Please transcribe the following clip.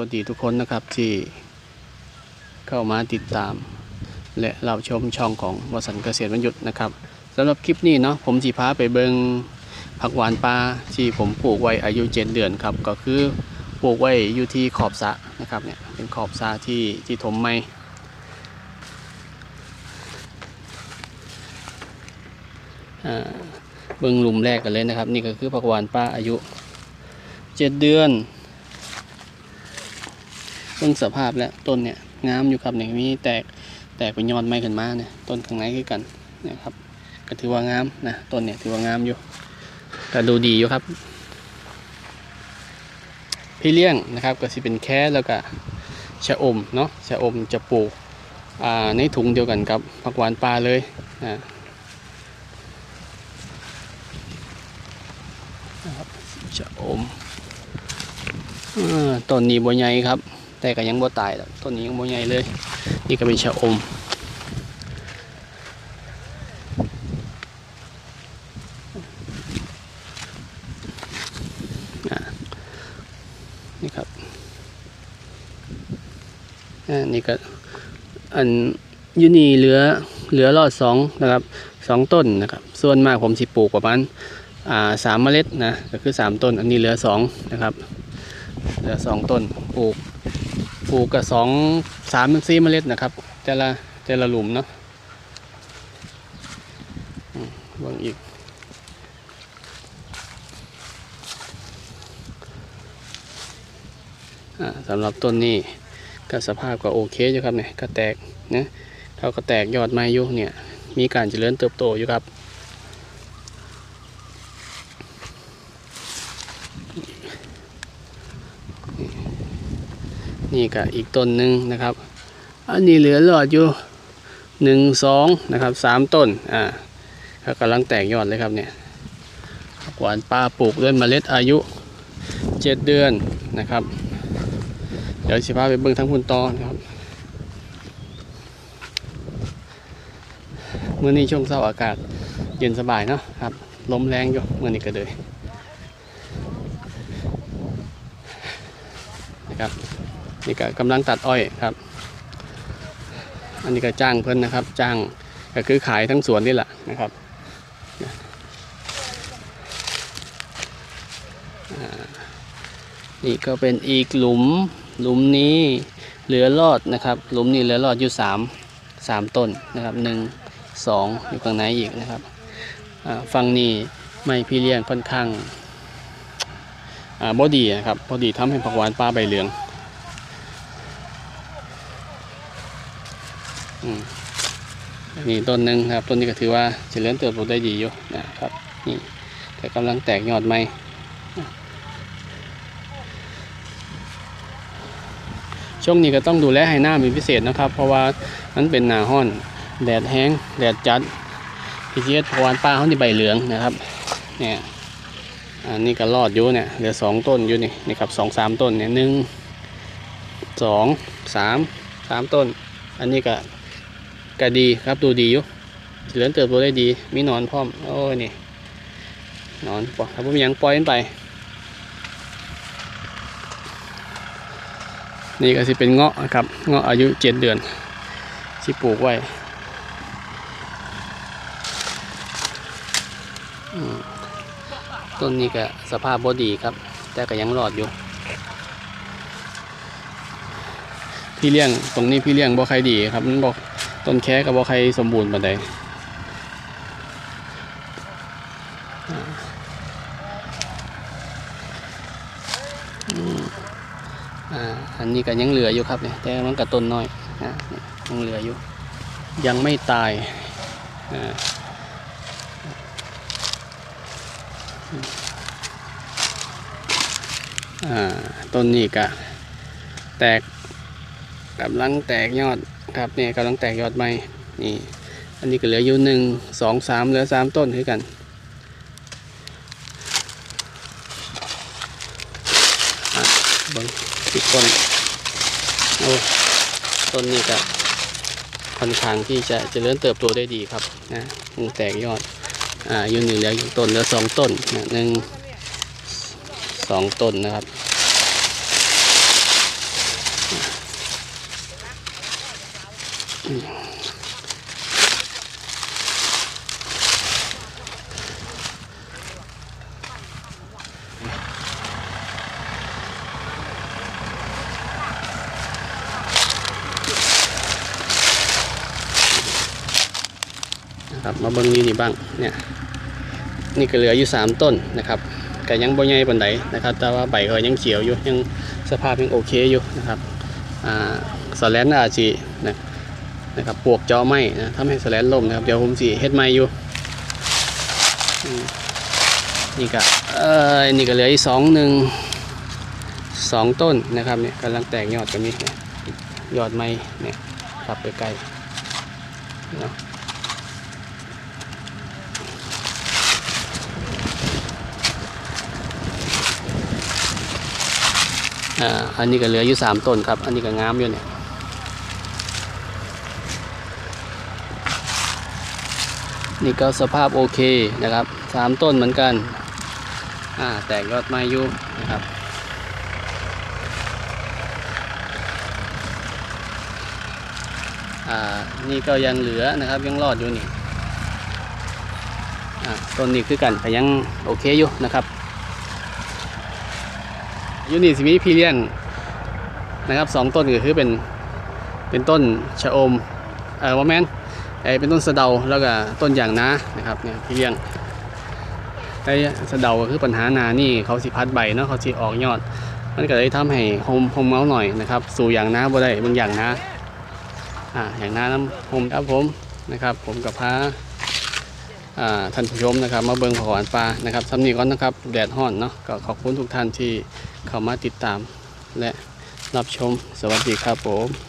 วัสดีทุกคนนะครับที่เข้ามาติดตาม และรับชมช่องของวสันเกษตรวันหยุดนะครับสำหรับคลิปนี้เนาะผมสีพาไปเบิงผักหวานปลาที่ผมปลูกไว้อายุเจ็ดเดือนครับก็คือปลูกไว้อยู่ที่ขอบสะนะครับเนี่ยเป็นขอบสะที่ที่ถมไม่เบิงหลุมแรกกันเลยนะครับ นี่ก็คือผักหวานปลาอายุเจ็ดเดือน เบิ่งสภาพแล้วต้นเนี่ยงามอยู่ครับเนี่ยมีแตกแตกเป็นยอดไม้ขึ้นมาเนี่ยต้นข้างในคือกันเนะครับก็ถือว่างามนะต้นเนี่ยถือว่างามอยู่ก็ดูดีอยู่ครับ พี่เลี้ยงนะครับก็สิเป็นแค่แล้วก็ชะอมเนาะชะอมจะปลูกอ่าในถุงเดียวกันกับผักหวานปลาเลยนะครับชะอมอต้นนี้บัวใหญ่ครับ แต่ก็ยังบ่ตายต้นนี้ยังบัวใหญ่เลย นี่ก็เป็นชะอมนี่ครับอ่านี่ก็อันยูนีเหลือเหลือรอดสองนะครับสองต้นนะครับ ส่วนมากผมสิปลูกประมาณอ่าสามเมล็ดนะก็คือสามต้น อันนี้เหลือสองนะครับ เหลือสองต้นปลูก ปลูกกับสองสามสี่เมล็ดนะครับแต่ละแต่ละหลุมเนาะอืมเบิ่งอีกอ่าสำหรับต้นนี้ก็สภาพก็โอเคอยู่ครับเนี่ยก็แตกนะเขาก็แตกยอดไม้อยู่เนี่ย มีการเจริญเติบโตอยู่ครับ นี่ก็อีกต้นหนึ่งนะครับ อันนี้เหลือหลอดอยู่หนึ่งสองนะครับสามต้นอ่าก็กำลังแตกยอดเลยครับเนี่ยหวานปลาปลูกด้วยเมล็ดอายุเจ็ดเดือนนะครับ เดี๋ยวสิพาไปเบิ่งทั้งพุ่นตอนะครับเมื่อนี้ช่วงเช้าอากาศเย็นสบายเนาะครับลมแรงอยู่เมื่อนี้ก็เลยนะครับ นี่ก็กำลังตัดอ้อยครับ อันนี้ก็จ้างเพิ่นนะครับ จ้างก็คือขายทั้งสวนนี่แหละนะครับนี่ก็เป็นอีกหลุมหลุมนี้เหลือรอดนะครับ หลุมนี้เหลือรอดอยู่สามสามต้นนะครับหนึ่งสองอยู่ข้างในอีกนะครับอ่าฝั่งนี้ไม่พี่เลี้ยงค่อนข้างอ่าบอดีนะครับบอดีทำให้ผักหวานปลาใบเหลือง อืม นี่ต้นหนึ่งครับ ต้นนี้ก็ถือว่าเจริญเติบโตได้ดีอยู่นะครับ นี่แต่กำลังแตกยอดใหม่ช่วงนี้ก็ต้องดูแลให้หน้าเป็นพิเศษนะครับ เพราะว่ามันเป็นหนาห้อน แดดแห้ง แดดจัดพี่เจี๊ยบพวานป้าเขาที่ใบเหลืองนะครับ เนี่ยอันนี้ก็รอดอยู่เนี่ยเหลือสองต้นอยู่นี่นี่ครับสองสามต้นเนี่ยหนึ่งสองสามสามต้น อันนี้ก็ ก็ดีครับดูดีอยู่เจริญเติบโตได้ดี มีนอนพร้อม โอ้ยนี่นอนปล่อยครับผมยังปล่อยมันไป นี่ก็สิเป็นเงาะครับ เงาะอายุเจ็ดเดือนที่ปลูกไว้ต้นนี้ก็สภาพบดีครับ แต่ก็ยังรอดอยู่ พี่เลี้ยงตรงนี้พี่เลี้ยงบ่ใครดีครับมันบอก ต้นแค่กับบ่ใครสมบูรณ์ปานใดอ่าอืมอ่าอันนี้ก็ยังเหลืออยู่ครับเนี่ยแต่มันกับต้นน้อยนะยยังเหลืออยู่ ยังไม่ตายอ่าต้นนี้ก็แตกกำลังแตกยอด ครับเนี่ยกำลังแตกยอดใหม่นี่อันนี้ก็เหลืออยู่หนึ่งสองสามเหลือสามต้นคือกันอะเบิ้งอีกต้นโอ้ต้นนี้ก็ค่อนข้างที่จะจะเจริญเติบโตได้ดีครับนะมันแตกยอดอ่าอยู่หนึ่งเหลืออยู่ต้นเหลือสองต้นนะหนึ่งสองต้นนะครับ นะ ครับมาเบิ่งนี่นี่บ้างเนี่ยนี่ก็เหลืออยู่สามต้นนะครับก็ยังบ่ใหญ่ปานใดนะครับ แต่ว่าใบก็ยังเขียวอยู่ยังสภาพยังโอเคอยู่นะครับอ่าสแลนอาจสินะ นะครับปวกจาะไหมนะทำให้สแลนล่มนะครับ เดี๋ยวผมสิเฮ็ดใหม่อยู่ นี่ก็เอ่อนี่ก็เหลืออีกสองหนึ่งสองต้นนะครับเนี่ยกำลังแตกยอดกันนี่นยอดไม้เนี่ยครับไปไกลเนาะอ่าอันนี้ก็เหลืออยู่สามต้นครับ อันนี้ก็งามอยู่เนี่ย นี่ก็สภาพโอเคนะครับสามต้นเหมือนกันอ่าแตกยอดไม้อยู่นะครับอ่านี่ก็ยังเหลือนะครับยังรอดอยู่นี่อ่าต้นนี้คือกันแต่ยังโอเคอยู่นะครับยูนิสิมีพีเลียนนะครับสองต้นก็คือเป็นเป็นต้นชะอมเออว่าแมน ไอเป็นต้นสะเดาแล้วก็ต้นอย่างนานะครับเนี่ยพี่เลี้ยนไอสะเดาก็คือปัญหานานี่เขาสิพัดใบเนาะเขาสิออกยอด มันก็เลยทำให้โฮมโฮมเมาส์หน่อยนะครับ สู่อย่างนาบ่ได้บางอย่างนาอ่าอย่างนาน้ำโฮมครับผมนะครับ ผมกับพาอ่าท่านผู้ชมนะครับ มาเบิ่งผอนปลานะครับสำนีก่อนนะครับแดดฮ้อนเนาะก็ขอบคุณทุกท่านที่เข้ามาติดตามและรับชมสวัสดีครับผม